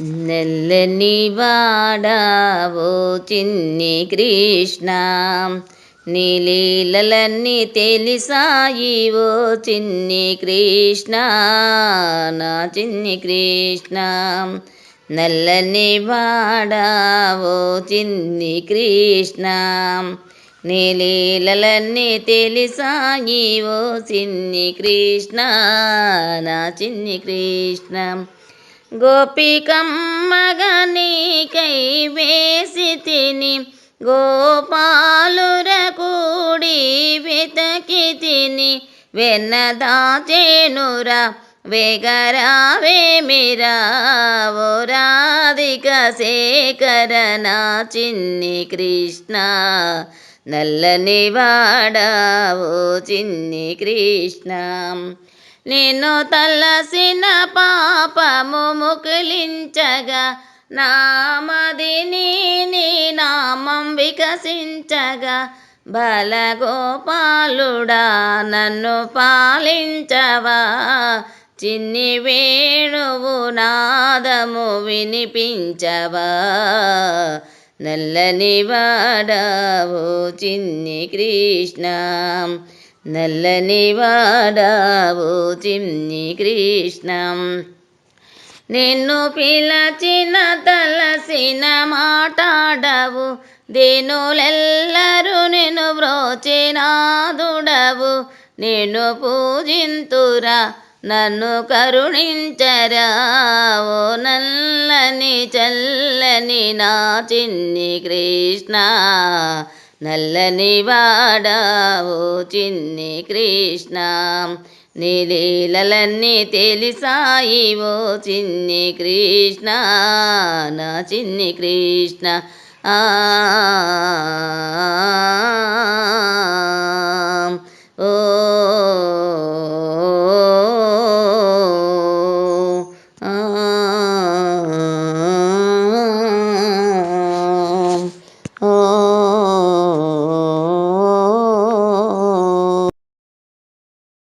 నెల్లని వాడావో చిన్ని కృష్ణ. నీలీలన్నీ తెలిసాయి ఓ చిన్ని కృష్ణ. నా చిన్ని కృష్ణ నల్లని వాడావో చిన్ని కృష్ణ. నీలీలన్నీ తెలిసాయి ఓ చిన్ని కృష్ణ నా చిన్ని కృష్ణ. గోపికమ్మగా నీకై వేసి తిని గోపాలుర కూడి వెతకి తిని వెన్నదాచేనురా వేగరావేమిరా ఓ రాధిక శేఖర నా చిన్ని కృష్ణ నల్లని వాడావో చిన్ని కృష్ణ. నేను తలసిన పాపము ముకులించగా నామదిని నీ నామం వికసించగా బలగోపాలుడా నన్ను పాలించవా? చిన్ని వేణువు నాదము వినిపించవా? నల్లని వాడవు చిన్ని కృష్ణ. నల్లని వాడావు చిమ్ని కృష్ణం. నిన్ను పిలచిన తలసిన మాట్లాడవు దీనులెల్లరూ నిన్ను వ్రోచినాదుడవు నిన్ను పూజింతురా నన్ను కరుణించరా నల్లని చల్లని నా చిన్ని కృష్ణ. నల్లని వాడావో చిన్ని కృష్ణ. నీలీలన్నీ తెలిసాయి ఓ చిన్ని కృష్ణ. నా చిన్ని కృష్ణ. ఆ